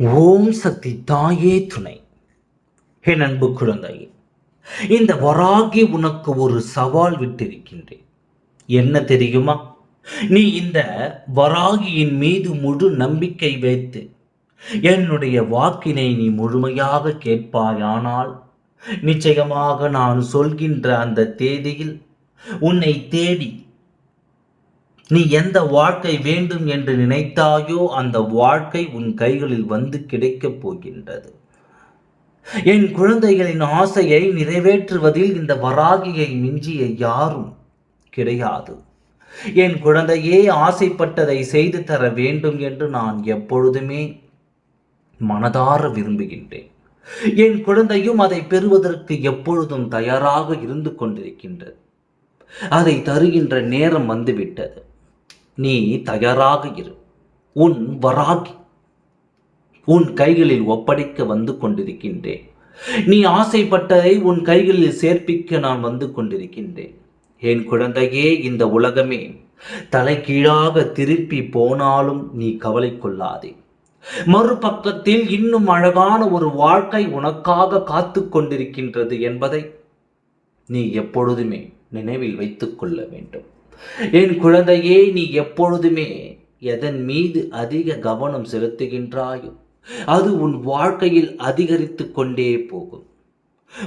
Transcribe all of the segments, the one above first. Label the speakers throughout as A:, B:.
A: ஓம் சக்தி தாயே துணை. என் அன்பு குழந்தையே இந்த வராகி உனக்கு ஒரு சவால் விட்டிருக்கின்றேன். என்ன தெரியுமா? நீ இந்த வராகியின் மீது முழு நம்பிக்கை வைத்து என்னுடைய வாக்கினை நீ முழுமையாக கேட்பாயானால் நிச்சயமாக நான் சொல்கின்ற அந்த தேதியில் உன்னை தேடி நீ எந்த வாழ்க்கை வேண்டும் என்று நினைத்தாயோ அந்த வாழ்க்கை உன் கைகளில் வந்து கிடைக்கப் போகின்றது. என் குழந்தைகளின் ஆசையை நிறைவேற்றுவதில் இந்த வராகியை மிஞ்சிய யாரும் கிடையாது. என் குழந்தையே ஆசைப்பட்டதை செய்து தர வேண்டும் என்று நான் எப்பொழுதுமே மனதார விரும்புகின்றேன். என் குழந்தையும் அதை பெறுவதற்கு எப்பொழுதும் தயாராக இருந்து கொண்டிருக்கின்றது. அதை தருகின்ற நேரம் வந்துவிட்டது நீ தயாராக இரு. உன் வராகி உன் கைகளில் ஒப்படைக்க வந்து கொண்டிருக்கின்றேன். நீ ஆசைப்பட்டதை உன் கைகளில் சேர்ப்பிக்க நான் வந்து கொண்டிருக்கின்றேன். என் குழந்தையே இந்த உலகமே தலைகீழாக திருப்பி போனாலும் நீ கவலை கொள்ளாதே. மறுபக்கத்தில் இன்னும் அழகான ஒரு வாழ்க்கை உனக்காக காத்து கொண்டிருக்கின்றது என்பதை நீ எப்பொழுதுமே நினைவில் வைத்துக் கொள்ள வேண்டும். என் குழந்தையே நீ எப்பொழுதுமே எதன் மீது அதிக கவனம் செலுத்துகின்றாயோ அது உன் வாழ்க்கையில் அதிகரித்து கொண்டே போகும்.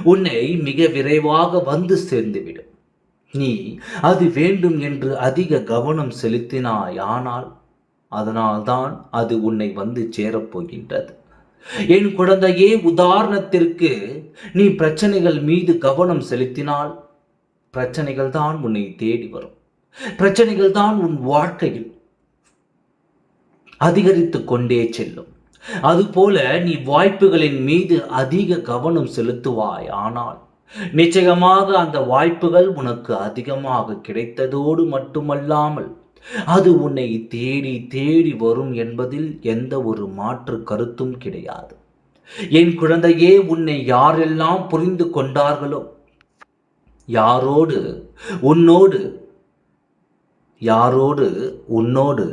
A: உன்னை மிக விரைவாக வந்து சேர்ந்துவிடும். நீ அது வேண்டும் என்று அதிக கவனம் செலுத்தினாய் ஆனால் அதனால்தான் அது உன்னை வந்து சேரப்போகின்றது என் குழந்தையே உதாரணத்திற்கு நீ பிரச்சனைகள் மீது கவனம் செலுத்தினால் பிரச்சனைகள் தான் உன்னை தேடி வரும். பிரச்சனைகள் தான் உன் வாழ்க்கையில் அதிகரித்து கொண்டே செல்லும். அதுபோல நீ வாய்ப்புகளின் மீது அதிக கவனம் செலுத்துவாய். ஆனால் நிச்சயமாக அந்த வாய்ப்புகள் உனக்கு அதிகமாக கிடைத்ததோடு மட்டுமல்லாமல் அது உன்னை தேடி தேடி வரும் என்பதில் எந்த ஒரு மாற்று கருத்தும் கிடையாது. என் குழந்தையே உன்னை யாரெல்லாம் புரிந்து கொண்டார்களோ யாரோடு உன்னோடு யாரோடு? உன்னோடு.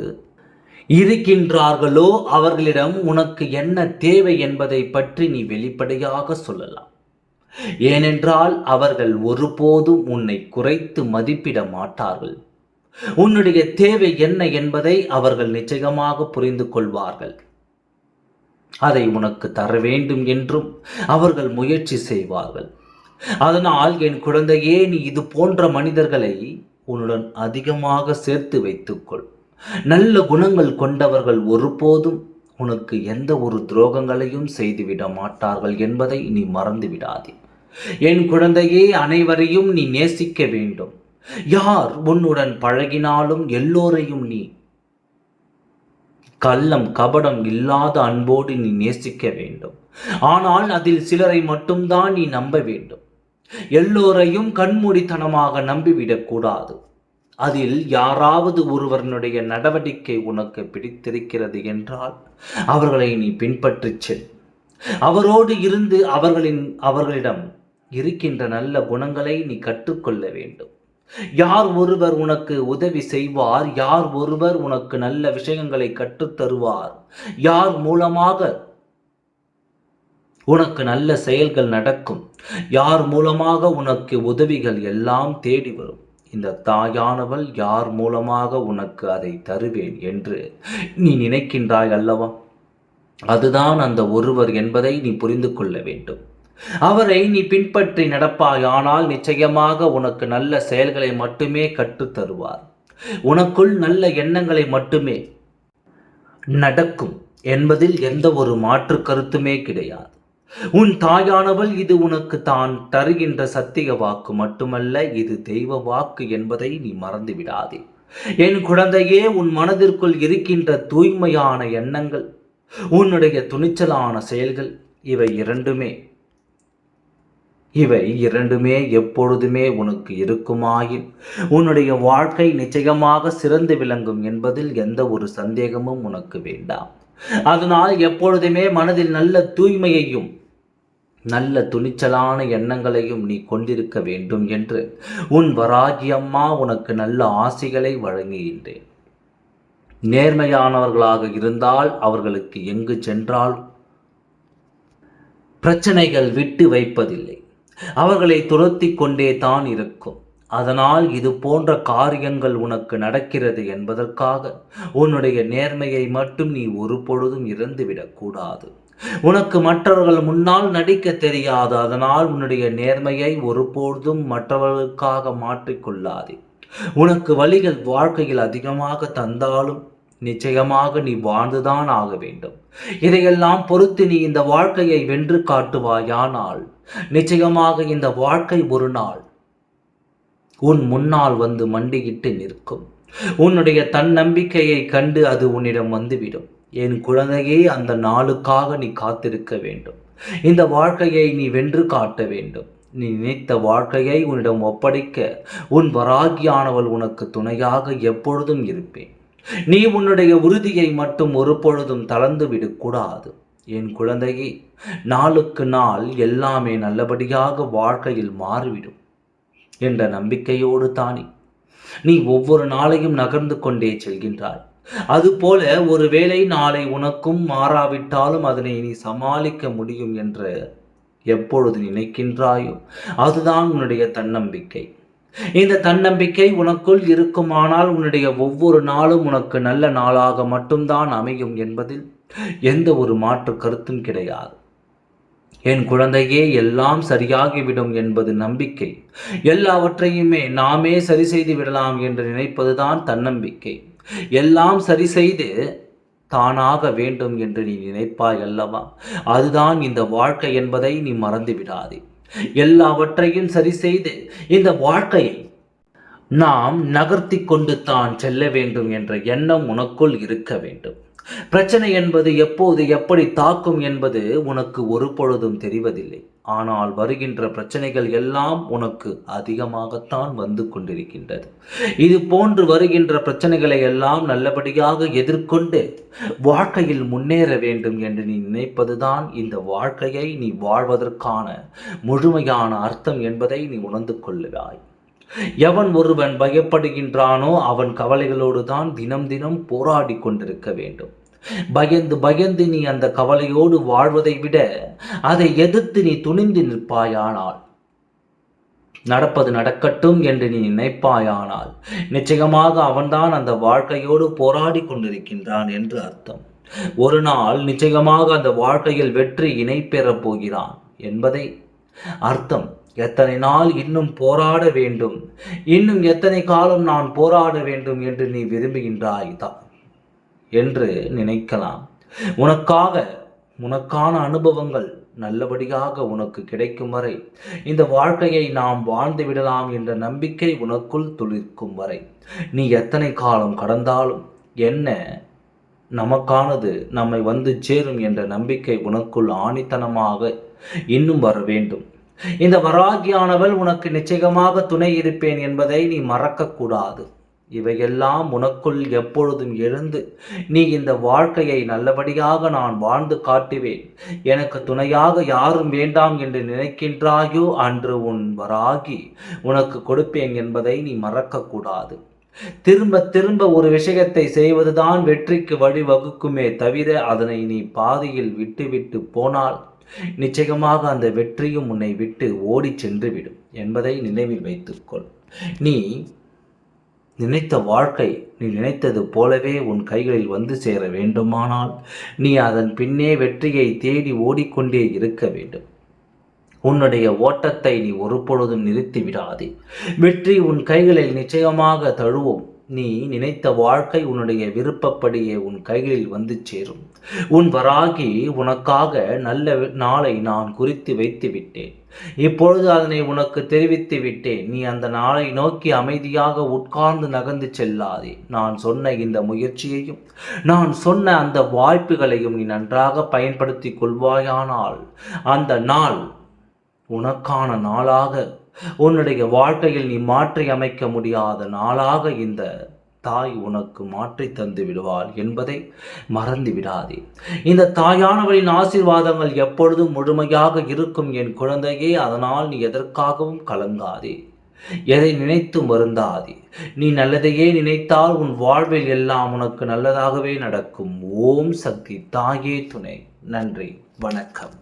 A: இருக்கின்றார்களோ அவர்களிடம் உனக்கு என்ன தேவை என்பதை பற்றி நீ வெளிப்படையாக சொல்லலாம். ஏனென்றால் அவர்கள் ஒருபோதும் உன்னை குறைத்து மதிப்பிட மாட்டார்கள். உன்னுடைய தேவை என்ன என்பதை அவர்கள் நிச்சயமாக புரிந்து கொள்வார்கள். அதை உனக்கு தர வேண்டும் என்றும் அவர்கள் முயற்சி செய்வார்கள். அதனால் என் குழந்தையே நீ இது போன்ற மனிதர்களை உன்னுடன் அதிகமாக சேர்த்து வைத்துக்கொள். நல்ல குணங்கள் கொண்டவர்கள் ஒருபோதும் உனக்கு எந்த ஒரு துரோகங்களையும் செய்துவிட மாட்டார்கள் என்பதை நீ மறந்து விடாதே என் குழந்தையே அனைவரையும் நீ நேசிக்க வேண்டும். யார் உன்னுடன் பழகினாலும் எல்லோரையும் நீ கள்ளம் கபடம் இல்லாத அன்போடு நீ நேசிக்க வேண்டும். ஆனால் அதில் சிலரை மட்டும்தான் நீ நம்ப வேண்டும். எல்லோரையும் கண்மூடித்தனமாக நம்பிவிடக்கூடாது. அதில் யாராவது ஒருவனுடைய நடவடிக்கை உனக்கு பிடித்திருக்கிறது என்றால் அவர்களை நீ பின்பற்றிச் செல். அவரோடு இருந்து அவர்களின் அவர்களிடம் இருக்கின்ற நல்ல குணங்களை நீ கற்றுக்கொள்ள வேண்டும். யார் ஒருவர் உனக்கு உதவி செய்வார் யார் ஒருவர் உனக்கு நல்ல விஷயங்களை கற்றுத்தருவார் யார் மூலமாக உனக்கு நல்ல செயல்கள் நடக்கும். யார் மூலமாக உனக்கு உதவிகள் எல்லாம் தேடி வரும்? இந்த தாயானவள் யார் மூலமாக உனக்கு அதை தருவேன் என்று நீ நினைக்கின்றாய் அல்லவா? அதுதான் அந்த ஒருவர் என்பதை நீ புரிந்து கொள்ள வேண்டும். அவரை நீ பின்பற்றி நடப்பாயானால் நிச்சயமாக உனக்கு நல்ல செயல்களை மட்டுமே கற்றுத் தருவார். உனக்குள் நல்ல எண்ணங்களை மட்டுமே நடக்கும் என்பதில் எந்த ஒரு மாற்று கருத்துமே கிடையாது. உன் தாயானவள் இது உனக்கு தான் தருகின்ற சத்திய வாக்கு மட்டுமல்ல இது தெய்வ வாக்கு என்பதை நீ மறந்து விடாதே என் குழந்தையே உன் மனதிற்குள் இருக்கின்ற தூய்மையான எண்ணங்கள் உன்னுடைய துணிச்சலான செயல்கள் இவை இரண்டுமே இவை இரண்டுமே எப்பொழுதுமே உனக்கு இருக்குமாயின் உன்னுடைய வாழ்க்கை நிச்சயமாக சிறந்து விளங்கும் என்பதில் எந்த ஒரு சந்தேகமும் உனக்கு வேண்டாம். அதனால் எப்பொழுதுமே மனதில் நல்ல தூய்மையையும் நல்ல துணிச்சலான எண்ணங்களையும் நீ கொண்டிருக்க வேண்டும் என்று உன் வராகியம்மா உனக்கு நல்ல ஆசைகளை வழங்குகின்றேன் நேர்மையானவர்களாக இருந்தால் அவர்களுக்கு எங்கு சென்றால்? பிரச்சனைகள் விட்டு வைப்பதில்லை. அவர்களை துரத்தி கொண்டே தான் இருக்கும். அதனால் இது போன்ற காரியங்கள் உனக்கு நடக்கிறது என்பதற்காக உன்னுடைய நேர்மையை மட்டும் நீ ஒரு பொழுதும் இறந்துவிடக்கூடாது உனக்கு மற்றவர்கள் முன்னால் நடிக்க தெரியாது. அதனால் உன்னுடைய நேர்மையை ஒருபொழுதும் மற்றவர்களுக்காக மாற்றிக்கொள்ளாதே. உனக்கு வழிகள் வாழ்க்கையில் அதிகமாக தந்தாலும் நிச்சயமாக நீ வாழ்ந்துதான் ஆக வேண்டும். இதையெல்லாம் பொறுத்து நீ இந்த வாழ்க்கையை வென்று காட்டுவாயானால் நிச்சயமாக இந்த வாழ்க்கை ஒரு நாள் உன் முன்னால் வந்து மண்டியிட்டு நிற்கும். உன்னுடைய தன்னம்பிக்கையை கண்டு அது உன்னிடம் வந்துவிடும். என் குழந்தையை அந்த நாளுக்காக நீ காத்திருக்க வேண்டும். இந்த வாழ்க்கையை நீ வென்று காட்ட வேண்டும். நீ நினைத்த வாழ்க்கையை உன்னிடம் ஒப்படைக்க உன் வராகியானவள் உனக்கு துணையாக எப்பொழுதும் இருப்பேன். நீ உன்னுடைய உறுதியை மட்டும் ஒரு பொழுதும் தளர்ந்து விடக்கூடாது. என் குழந்தையே நாளுக்கு நாள் எல்லாமே நல்லபடியாக வாழ்க்கையில் மாறிவிடும் என்ற நம்பிக்கையோடு தானே நீ ஒவ்வொரு நாளையும் நகர்ந்து கொண்டே செல்கின்றாய். அதுபோல ஒருவேளை நாளை உனக்கும் மாறாவிட்டாலும் அதனை நீ சமாளிக்க முடியும் என்று எப்பொழுது நினைக்கின்றாயோ அதுதான் உன்னுடைய தன்னம்பிக்கை. இந்த தன்னம்பிக்கை உனக்குள் இருக்குமானால் உன்னுடைய ஒவ்வொரு நாளும் உனக்கு நல்ல நாளாக மட்டும்தான் அமையும் என்பதில் எந்த ஒரு மாற்று கருத்தும் கிடையாது. என் குழந்தையே எல்லாம் சரியாகிவிடும் என்பது நம்பிக்கை. எல்லாவற்றையுமே நாமே சரி செய்து விடலாம் என்று நினைப்பதுதான் தன்னம்பிக்கை. எல்லாம் சரி செய்து தானாக வேண்டும் என்று நீ நினைப்பாய் அல்லவா? அதுதான் இந்த வாழ்க்கை என்பதை நீ மறந்து விடாதே. எல்லாவற்றையும் சரி செய்து இந்த வாழ்க்கையை நாம் நகர்த்தி கொண்டு தான் செல்ல வேண்டும் என்ற எண்ணம் உனக்குள் இருக்க வேண்டும். பிரச்சனை என்பது எப்போது எப்படி தாக்கும் என்பது உனக்கு ஒரு பொழுதும் தெரிவதில்லை. ஆனால் வருகின்ற பிரச்சனைகள் எல்லாம் உனக்கு அதிகமாகத்தான் வந்து கொண்டிருக்கின்றது. இது போன்று வருகின்ற பிரச்சனைகளை எல்லாம் நல்லபடியாக எதிர்கொண்டு வாழ்க்கையில் முன்னேற வேண்டும் என்று நீ நினைப்பதுதான் இந்த வாழ்க்கையை நீ வாழ்வதற்கான முழுமையான அர்த்தம் என்பதை நீ உணர்ந்து கொள்ளுவாய். எவன் ஒருவன் பயப்படுகின்றானோ அவன் கவலைகளோடு தான் தினம் தினம் போராடி கொண்டிருக்க வேண்டும். பயந்து பயந்து நீ அந்த கவலையோடு வாழ்வதை விட அதை எதிர்த்து நீ துணிந்து நிற்பாயானால். நடப்பது நடக்கட்டும் என்று நீ நினைப்பாயானால். நிச்சயமாக அவன்தான் அந்த வாழ்க்கையோடு போராடி கொண்டிருக்கின்றான் என்று அர்த்தம். ஒரு நாள் நிச்சயமாக அந்த வாழ்க்கையில் வெற்றி இணை பெறப் போகிறான் என்பதை அர்த்தம். எத்தனை நாள் இன்னும் போராட வேண்டும்? இன்னும் எத்தனை காலம் நான் போராட வேண்டும் என்று நீ விரும்புகின்றாய் தான் என்று நினைக்கலாம். உனக்காக உனக்கான அனுபவங்கள் நல்லபடியாக உனக்கு கிடைக்கும் வரை இந்த வாழ்க்கையை நாம் வாழ்ந்து விடலாம் என்ற நம்பிக்கை உனக்குள் துளிர்க்கும் வரை நீ எத்தனை காலம் கடந்தாலும் என்ன நமக்கானது நம்மை வந்து சேரும் என்ற நம்பிக்கை உனக்குள் ஆணித்தனமாக இன்னும் வர வேண்டும். இந்த வராகியானவள் உனக்கு நிச்சயமாக துணை இருப்பேன் என்பதை நீ மறக்கக்கூடாது. இவையெல்லாம் உனக்குள் எப்பொழுதும் எழுந்து நீ இந்த வாழ்க்கையை நல்லபடியாக நான் வாழ்ந்து காட்டுவேன். எனக்கு துணையாக யாரும் வேண்டாம் என்று நினைக்கின்றாயோ அன்று உன் வராகி உனக்கு கொடுப்பேன் என்பதை நீ மறக்கக்கூடாது. திரும்ப திரும்ப ஒரு விஷயத்தை செய்வதுதான் வெற்றிக்கு வழிவகுக்குமே தவிர அதனை நீ பாதியில் விட்டுவிட்டு போனால் நிச்சயமாக அந்த வெற்றியும் உன்னை விட்டு ஓடி சென்றுவிடும் என்பதை நினைவில் வைத்துக்கொள். நீ நினைத்த வாழ்க்கை நீ நினைத்தது போலவே உன் கைகளில் வந்து சேர வேண்டுமானால் நீ அதன் பின்னே வெற்றியை தேடி ஓடிக்கொண்டே இருக்க வேண்டும். உன்னுடைய ஓட்டத்தை நீ ஒரு பொழுதும் நிறுத்தி விடாதே வெற்றி உன் கைகளில் நிச்சயமாக தழுவும். நீ நினைத்த வாழ்க்கை உன்னுடைய விருப்பப்படியே உன் கைகளில் வந்து சேரும். உன் வராகி உனக்காக நல்ல நாளை நான் குறித்து வைத்து விட்டேன். இப்பொழுது அதனை உனக்கு தெரிவித்து விட்டேன். நீ அந்த நாளை நோக்கி அமைதியாக உட்கார்ந்து நகர்ந்து செல்லாதே. நான் சொன்ன இந்த முயற்சியையும் நான் சொன்ன அந்த வாய்ப்புகளையும் நீ நன்றாக பயன்படுத்தி கொள்வாயானால் அந்த நாள் உனக்கான நாளாக உன்னுடைய வாழ்க்கையில் நீ மாற்றி அமைக்க முடியாத நாளாக இந்த தாய் உனக்கு மாற்றி தந்து விடுவாள் என்பதை மறந்து விடாதே. இந்த தாயானவரின் ஆசீர்வாதங்கள் எப்பொழுதும் முழுமையாக இருக்கும் என் குழந்தையே அதனால் நீ எதற்காகவும் கலங்காதே. எதை நினைத்து வருந்தாதே. நீ நல்லதையே நினைத்தால் உன் வாழ்வில் எல்லாம் உனக்கு நல்லதாகவே நடக்கும். ஓம் சக்தி தாயே துணை. நன்றி. வணக்கம்.